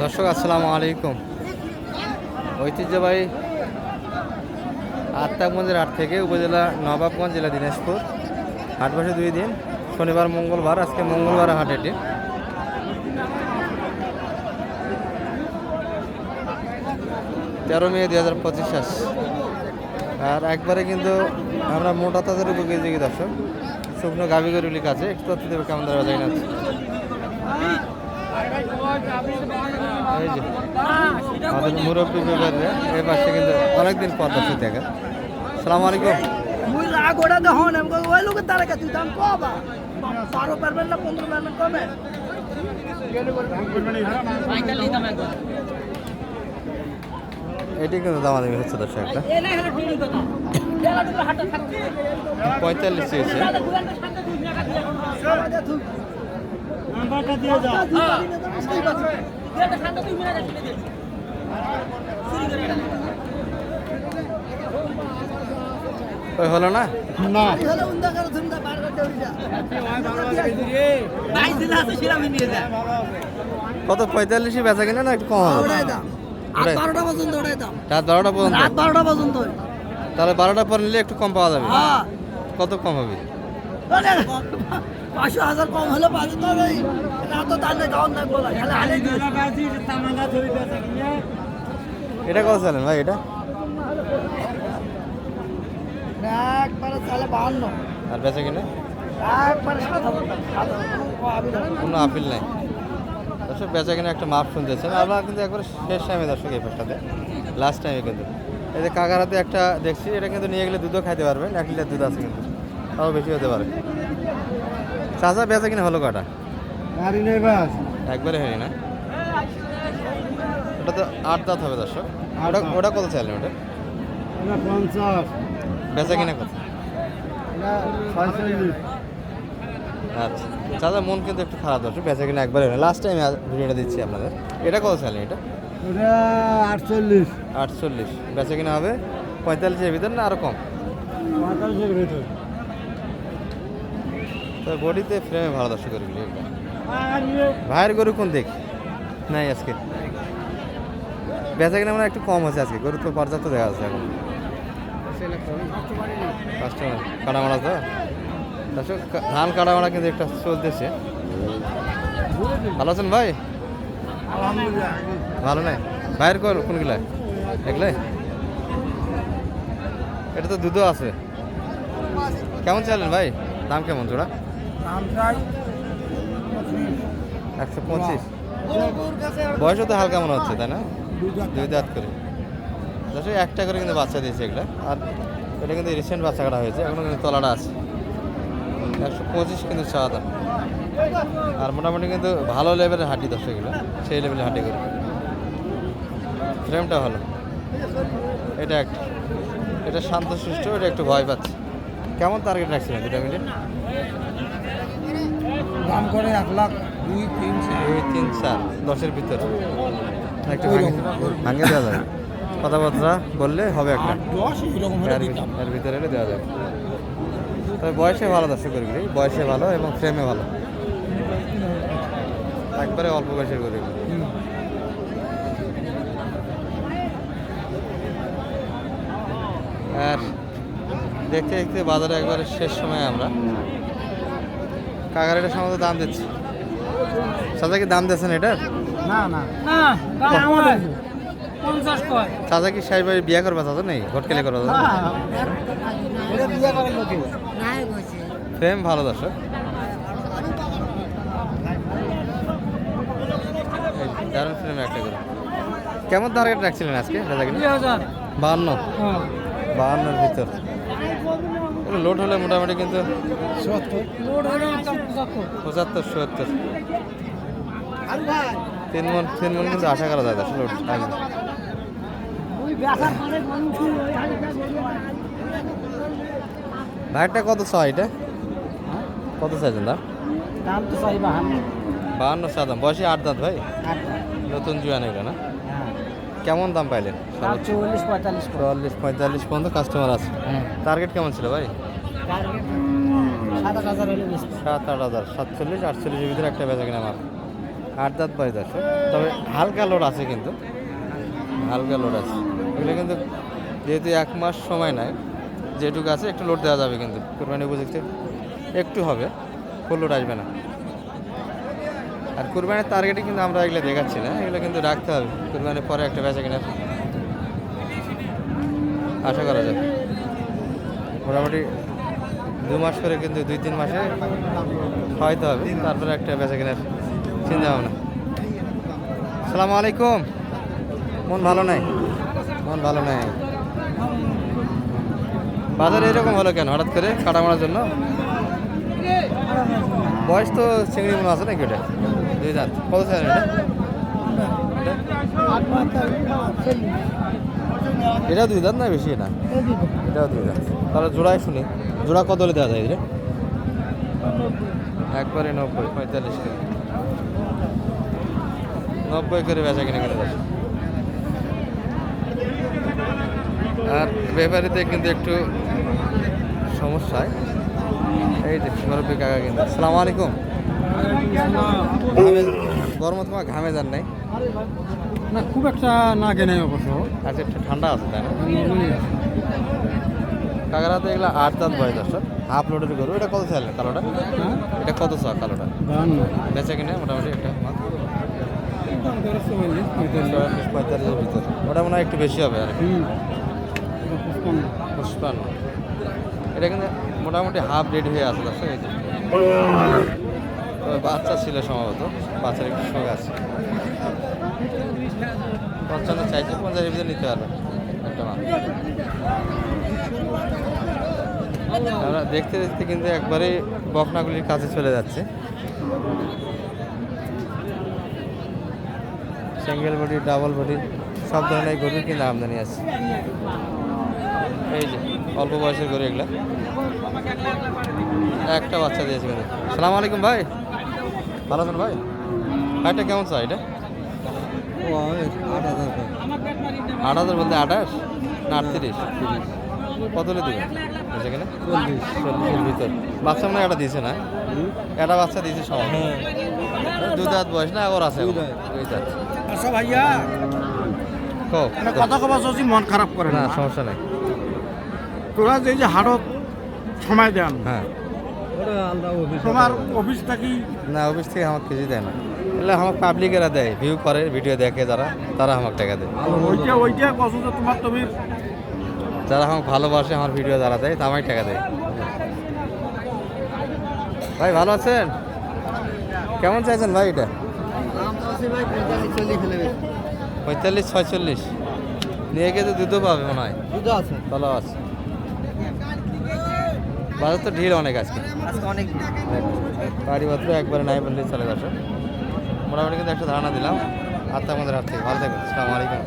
দর্শক, আসসালামু আলাইকুম। ঐতিহ্যবাহী আত্মাগঞ্জের হাট থেকে উপজেলা নবাবগঞ্জ জেলা দিনাজপুর। হাট বসে দুই দিন, শনিবার, মঙ্গলবার, আজকে মঙ্গলবার হাট এটি। তেরো মে দুই হাজার পঁচিশ সাল আর একবারে কিন্তু আমরা মোটা তাদের কি দর্শক। শুকনো গাভি গরুলি কাছে একটু কেমন দাঁড়া যায় না এই যে আমাদের মুরব্বী ব্যাপারে এই পাশে কিন্তু অনেকদিন পর দর্শক দেখা সালাম আলাইকুম। মুই রাগ ওটা দেখুন আমাকে ওই লোকের দ্বারা তুই দাম কবা বারো পারবেন না পনেরো পারবেন কমে? এটি কিন্তু দামাদামি হচ্ছে দর্শক একটা। পঁয়তাল্লিশ চেয়েছে। ওই হলো না? কত পঁয়তাল্লিশে বেচা কিনা না একটু কম হবে? বারোটা পর্যন্ত রাত বারোটা পর্যন্ত? রাত বারোটা পর্যন্ত। তাহলে বারোটা পর নিলে একটু কম পাওয়া যাবে। হ্যাঁ। কত কম হবে? পাঁচশো হাজার কম হলে পাঁচশো তো ওই রাত তো গাউন না বলা। খালি হালে দিয়ে এটা কত চালেন ভাই এটা? একবারে বাহান্ন। আর বেচা কিনা? একবারে সাত হাজার। কোনো আপিল নাই। দর্শক বেচা কিনা একটা মাপ শুনতেছেন। আমরা কিন্তু একবার শেষ টাইমে দর্শক এই পাশটাতে। লাস্ট টাইমে কিন্তু। এই যে কাকার হাতে একটা দেখছি এটা কিন্তু নিয়ে গেলে দুধও খাইতে পারবেন। এক লিটার দুধ আছে কিন্তু। তাও বেশি হতে পারে। চাচা বেচা কিনা হলো কটা একবারে হয়নি না? ওটা তো আট দাঁত হবে দর্শক। ওটা ওটা কত চাইলেন ওটা? বেচা কিনা কত? আচ্ছা। চাচা মন কিন্তু একটু খারাপ দর্শক বেচা কিনা একবারে হয় লাস্ট টাইমে ভিডিওটা দিচ্ছি আপনাদের। এটা কত চাইলেন এটা? আটচল্লিশ। আটচল্লিশ। বেচা কিনা হবে পঁয়তাল্লিশের ভিতর না আরও কম? পঁয়তাল্লিশের ভেতর। তো বডিতে ফ্রেমে ভালো দর্শক গরুগুলি ভাইয়ের গরু কোন দিক? নাই আজকে। বেচা কিনা মানে একটু কম হচ্ছে আজকে। গরু তো পর্যাপ্ত দেখা যাচ্ছে এখন। কাস্টমার কাটামারা তো? দর্শক ধান কাটামারা কিন্তু একটা চলতেছে। ভালো আছেন ভাই? ভালো নাই? ভাইয়ের কোন কোনগুলা এগুলাই এটা তো দুধও আছে। কেমন চাইলেন ভাই? দাম কেমন জোড়া? একশো পঁচিশ। বয়সও তো হালকা মনে হচ্ছে তাই না? দুই দাঁত। করে। দশ একটা করে কিন্তু বাচ্চা দিয়েছে এগুলো। আর এটা কিন্তু রিসেন্ট বাচ্চা কাটা হয়েছে এখনও কিন্তু তলাটা আছে। একশো পঁচিশ কিন্তু চাওয়া দাম। আর মোটামুটি কিন্তু ভালো লেভেলের হাঁটি দশ এগুলো সেই লেভেলের হাঁটি করে ফ্রেমটা ভালো। এটা একটা এটা শান্ত সুষ্ঠ এটা একটু ভয় পাচ্ছে। কেমন টার্গেট রাখছিলেন দুটা মিলে? দাম করে এক লাখ দুই তিন দুই তিন চার দশের ভিতরে। একটু ভাঙে দেওয়া যাবে। কথাবার্তা বললে হবে একটা। এর ভিতরে এলে দেওয়া যাবে। তবে বয়সে ভালো দর্শক করিগুলি বয়সে ভালো এবং ফ্রেমে ভালো। একবারে অল্প বয়সের করিগুলি আর দেখতে দেখতে বাজারে একবারে শেষ সময় আমরা। কাকার এটা সম্ভবত দাম দিচ্ছি। চাচা কি দাম দিচ্ছেন এটার না না। কয়। চাচা কি বাড়ি বিয়ে করবা চাচা নেই? ঘটকেলে করবা ফ্রেম ভালো দর্শক। দারুণ ফ্রেম একটা করে। কেমন টার্গেট রাখছিলেন আজকে? দাদা কিনা বাহান্ন। বাহান্নর ভিতর। লোড হলে মোটামুটি কিন্তু পঁচাত্তর সত্তর। তিন মন তিন মন কিন্তু আশা করা যায় লোড ভাইটা কত ছয় এটা? কত চাইছেন দাম? দাম তো চাই বাহান্ন। বাহান্ন সাদাম বয়সে আট দাঁত ভাই? নতুন জুয়ান এগুলো না? কেমন দাম পাইলেন? চল্লিশ পঁয়তাল্লিশ চুয়াল্লিশ পঁয়তাল্লিশ পর্যন্ত কাস্টমার আছে। হ্যাঁ। টার্গেট কেমন ছিল ভাই? সাত আট হাজার সাত আট হাজার সাতচল্লিশ আটচল্লিশের ভিতরে একটা বেচা কিনা মাল। আট দাঁত বয়স দর্শক তবে হালকা লোড আছে কিন্তু। হালকা লোড আছে। এগুলো কিন্তু যেহেতু এক মাস সময় নাই যেটুকু আছে একটু লোড দেওয়া যাবে কিন্তু। কোরবানি উপযুক্ত একটু হবে ফুল লোড আসবে না। আর কুরবানির টার্গেটে কিন্তু আমরা এগুলো দেখাচ্ছি না, এগুলো কিন্তু রাখতে হবে। কুরবানির পরে একটা বেচা কেনার আশা করা যায়। মোটামুটি দু মাস করে কিন্তু দুই তিন মাসে খাওয়াইতে হবে, তারপরে একটা বেচা কেনার চিন্তা ভাবনা। সালামু আলাইকুম। মন ভালো নাই? মন ভালো নাই। বাজারে এরকম হলো কেন, হঠাৎ করে কাটা মারার জন্য? বয়স তো চিংড়ি মনে আছে নাকি ওটা? দুই দাঁত কত স্যার এটা? এটা? এটা দুই দাঁত না বেশি এটা? এটাও দুই দাঁত তাহলে জোড়ায় শুনি। জোড়া কত হলে দেওয়া যায় রে একবারে নব্বই, পঁয়তাল্লিশ করে নব্বই করে বেচা কিনে যাচ্ছে আর ব্যাপারীতে কিন্তু একটু সমস্যায় এই যে মুরব্বী কাকা কিন্তু সালাম আলাইকুম। গরম তোমার ঘামে যান নাই? না খুব একটা না কেনে অবশ্য। আচ্ছা একটু ঠান্ডা আছে তাই না? কাকারা তো এগুলো আট দাঁত বয়স দর্শক। হাফ লোডের গরু। এটা কত চাইলেন কালোটা? এটা কত চা কালোটা? বেচা কিনে মোটামুটি একটা মাল চুয়াল্লিশ পঁয়তাল্লিশের ভিতর ওটা মনে হয় একটু বেশি হবে আর পুষ্পান্ন এটা কিন্তু মোটামুটি হাফ রেডি হয়ে আছে, দর্শক বাচ্চা ছিল সম্ভবত, বাচ্চার একটু শোক আছে। পঞ্চান্ন চাইছে, পঞ্চাশের ভিতরে নিতে পারবে, একটা মাল আমরা দেখতে দেখতে কিন্তু একবারে বকনাগুলির কাছে চলে যাচ্ছে। সিঙ্গেল বডি ডাবল বডি সব ধরনের গরুর কিন্তু আমদানি আছে। এই যে অল্প বয়সের গরু এগুলা। একটা বাচ্চা দিয়েছে কিন্তু সালাম আলাইকুম ভাই। ভালো আছেন ভাই? ভাইটা কেমন চাই এটা? আট হাজার বলতে আঠাশ? না আটত্রিশ। কত দেবেন সেখানে চল্লিশের ভিতর। বাচ্চা মনে একটা দিয়েছে না? একটা বাচ্চা দিয়েছে সবাই দুই দাঁত বয়স না ওর আছে এখন? আচ্ছা ভাইয়া। কথা কবা যদি মন খারাপ করে না। সমস্যা নাই। তোরা যে যে হাটত সময় দেন হ্যাঁ। তোমার অফিস থাকি। না অফিস থেকে আমাকে কিছু দেয় না। এগুলো আমার পাবলিকেরা দেয় ভিউ করে ভিডিও দেখে যারা তারা আমাকে টাকা দেয়। ওইটা ওইটা যে তোমার তুমি যারা আমাকে ভালোবাসে আমার ভিডিও যারা দেয় তা টাকা দেয়। ভাই ভালো আছেন? কেমন চাইছেন ভাই এটা? পঁয়তাল্লিশ ছয়চল্লিশ। নিয়ে গিয়ে তো দুধও পাবে মনে হয়। ভালো আছে। বাজার তো ঢিল অনেক আজকে। অনেক গাড়িপত্র একবারে নাই বললে চলে আসো মোটামুটি কিন্তু একটা ধারণা দিলাম। আর আমাদের হাত থেকে ভালো থাকবেন। আসসালামু আলাইকুম।